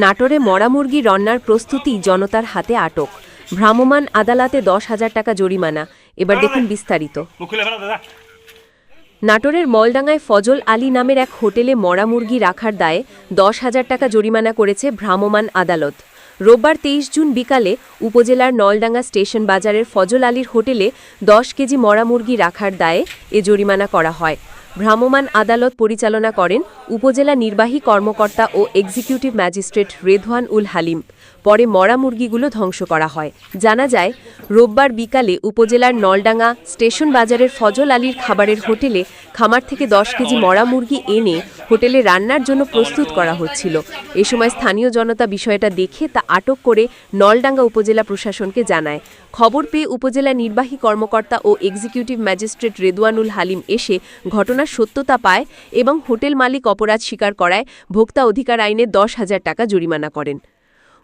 নাটোরে মরা মুরগি রান্নার প্রস্তুতি জনতার হাতে আটক। ভ্রাম্যমাণ আদালতে দশ হাজার টাকা জরিমানা। এবার দেখুন বিস্তারিত। নাটোরের মলডাঙ্গায় ফজল আলী নামের এক হোটেলে মরা মুরগি রাখার দায়ে দশ হাজার টাকা জরিমানা করেছে ভ্রাম্যমাণ আদালত। রোববার তেইশ জুন বিকালে উপজেলার নলডাঙ্গা স্টেশন বাজারের ফজল আলীর হোটেলে দশ কেজি মরা মুরগি রাখার দায়ে এ জরিমানা করা হয়। ভ্রাম্যমাণ আদালত পরিচালনা করেন উপজেলা নির্বাহী কর্মকর্তা ও এক্সিকিউটিভ ম্যাজিস্ট্রেট রেধওয়ান উল হালিম। পরে মরা মুরগিগুলো ধ্বংস করা হয়। জানা যায়, রোববার বিকালে উপজেলার নলডাঙ্গা স্টেশন বাজারের ফজল আলীর খাবারের হোটেলে খামার থেকে দশ কেজি মরা মুরগি এনে হোটেলে রান্নার জন্য প্রস্তুত করা হচ্ছিল। এ সময় স্থানীয় জনতা বিষয়টা দেখে তা আটক করে নলডাঙ্গা উপজেলা প্রশাসনকে জানায়। খবর পেয়ে উপজেলা নির্বাহী কর্মকর্তা ও এক্সিকিউটিভ ম্যাজিস্ট্রেট রেদুয়ানুল হালিম এসে ঘটনার সত্যতা পায় এবং হোটেল মালিক অপরাধ স্বীকার করায় ভোক্তা অধিকার আইনে দশ হাজার টাকা জরিমানা করেন।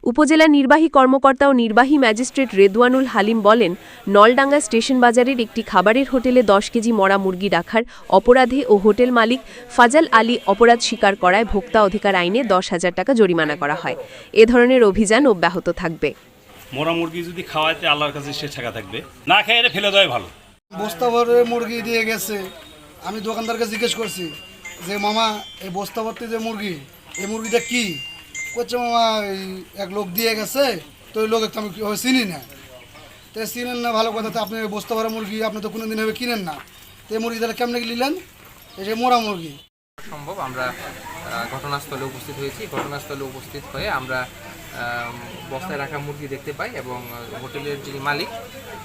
উপজেলা নির্বাহী কর্মকর্তা ও নির্বাহী ম্যাজিস্ট্রেট রেদওয়ানুল হালিম বলেন নলডাঙ্গা স্টেশন বাজারের একটি খাবারের হোটেলে দশ কেজি মরা মুরগি রাখার অপরাধে ও হোটেল মালিক ফাজাল আলী অপরাধ স্বীকার করায় ভোক্তা অধিকার আইনে দশ হাজার টাকা জরিমানা করা হয়। এ ধরনের অভিযান অব্যাহত থাকবে। মোরা মুরগি যদি খাওয়াইতে আল্লাহর কাছে সে টাকা থাকবে না খেয়ে এটা ফেলে দেওয়াই ভালো। বস্তা ভরে মুরগি দিয়ে গেছে। আমি দোকানদারকে জিজ্ঞেস করছি যে মামা এই বস্তা ভর্তি যে মুরগি এই মুরগিটা কি? করছে মামা এক লোক দিয়ে গেছে তো ওই লোক আমি চিনি না। তো চিনেন না ভালো কথা তো আপনি বস্তা ভরা মুরগি আপনি তো কোনোদিন হবে কিনেন না। তো এই মুরগি তাহলে কেমনে নিলেন? এই মোরা মুরগি। সম্ভব আমরা ঘটনাস্থলে উপস্থিত হয়েছি। ঘটনাস্থলে উপস্থিত হয়ে আমরা আম, বস্তায় রাখা মুরগি দেখতে পাই এবং হোটেলের যিনি মালিক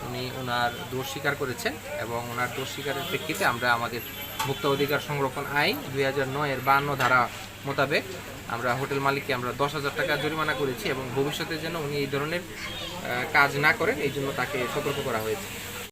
উনি ওনার দোষ স্বীকার করেছেন এবং ওনার দোষ স্বীকারের প্রেক্ষিতে আমরা আমাদের ভোক্তা অধিকার সংরক্ষণ আইন দুই হাজার নয়ের বান্ন ধারা মোতাবেক আমরা হোটেল মালিককে আমরা দশ হাজার টাকা জরিমানা করেছি এবং ভবিষ্যতে যেন উনি এই ধরনের কাজ না করেন, এই জন্য তাকে সতর্ক করা হয়েছে।